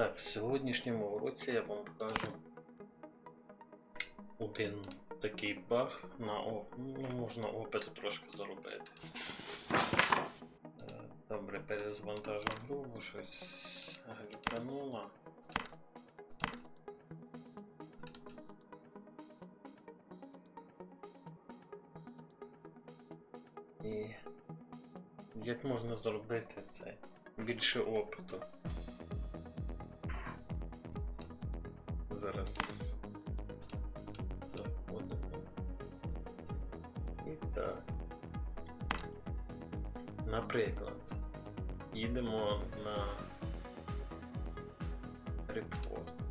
Так, в сьогоднішньому уроці я вам покажу один такий баг на оф. Ну, можна опиту трошки заробити. Е, Добре, перезвантажу гру, бо щось глюкануло. І як можна зробити це? Більше опиту. Зараз заходимо. І так. Наприклад, їдемо на репост.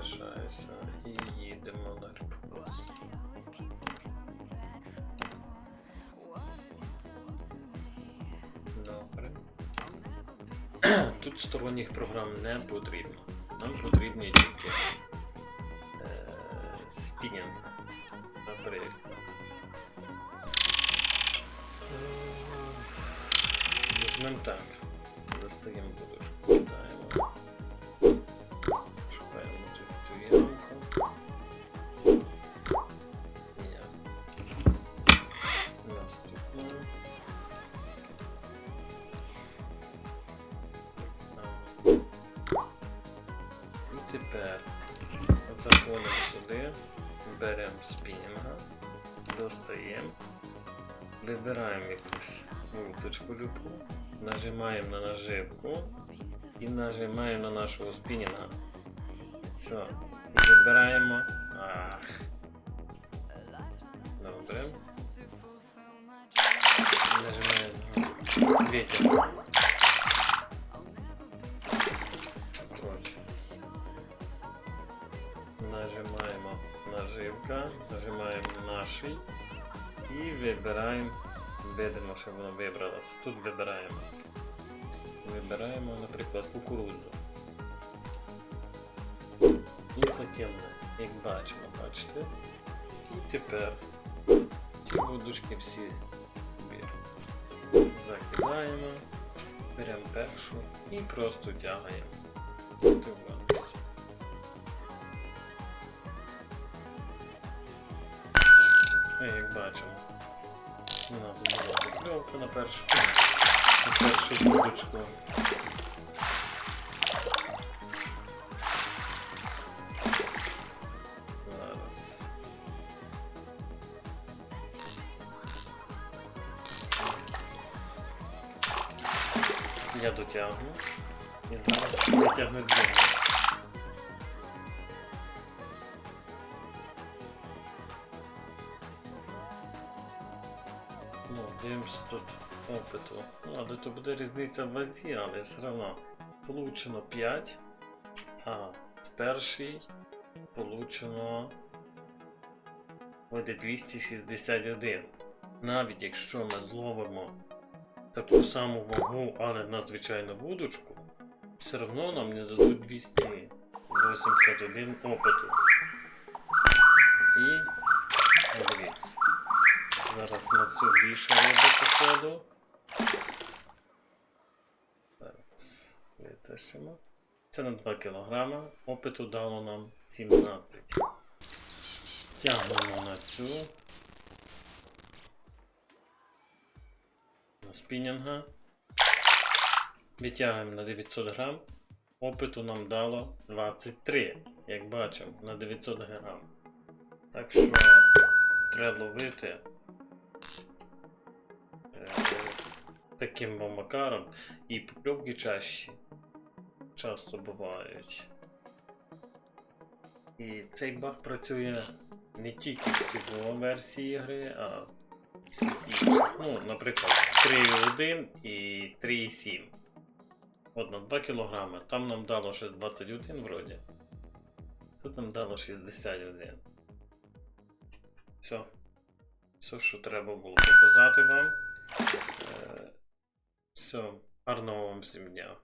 Вибачаюся і їдемо на. Добре. Тут сторонніх програм не потрібно. Нам потрібні тільки е, спінінг, наприклад. Е, Візьмемо так. Достаємо подушку. Тепер заходимо сюди, беремо спінінга, достаємо, вибираємо якусь вудочку любу, нажимаємо на наживку і нажимаємо на нашого спінінга. Все. Вибираємо. Ах. Добре. Нажимаємо ветер. Нажимаємо наживка, нажимаємо наший і вибираємо. Видимо, що воно вибралося. Тут вибираємо. Вибираємо, наприклад, кукурудзу. І закинемо, як бачимо, бачите. І тепер ці будочки всі беремо. Закидаємо, беремо першу і просто тягаємо. Бачимо, у нас була покльовка на першу, на першу будочку. Зараз. Я дотягну і зараз витягну дзьому. Дивимося тут опиту. Але то буде різниця в вазі, але все одно. Получено 5, а в перший получено буде 261. Навіть якщо ми зловимо таку саму вагу, але на звичайну вудочку, все одно нам не дадуть 281 опиту. І. Зараз на цю більше риби походу. Зараз витащимо. Це на 2 кг. Опиту дало нам 17. Тягнемо на цю. На спінінга. Витягуємо на 900 грам. Опиту нам дало 23, як бачимо, на 900 грам. Так що треба ловити таким макаром і покльовки чаще часто бувають. І цей баг працює не тільки в цій версії гри, а. Ну, наприклад, 3,1 і 3,7. От на 2 кг. Там нам дало ще 21 вроді. Тут нам дало 61. Все. Все, що треба було показати вам. Э, Все, гарного вам всім дня.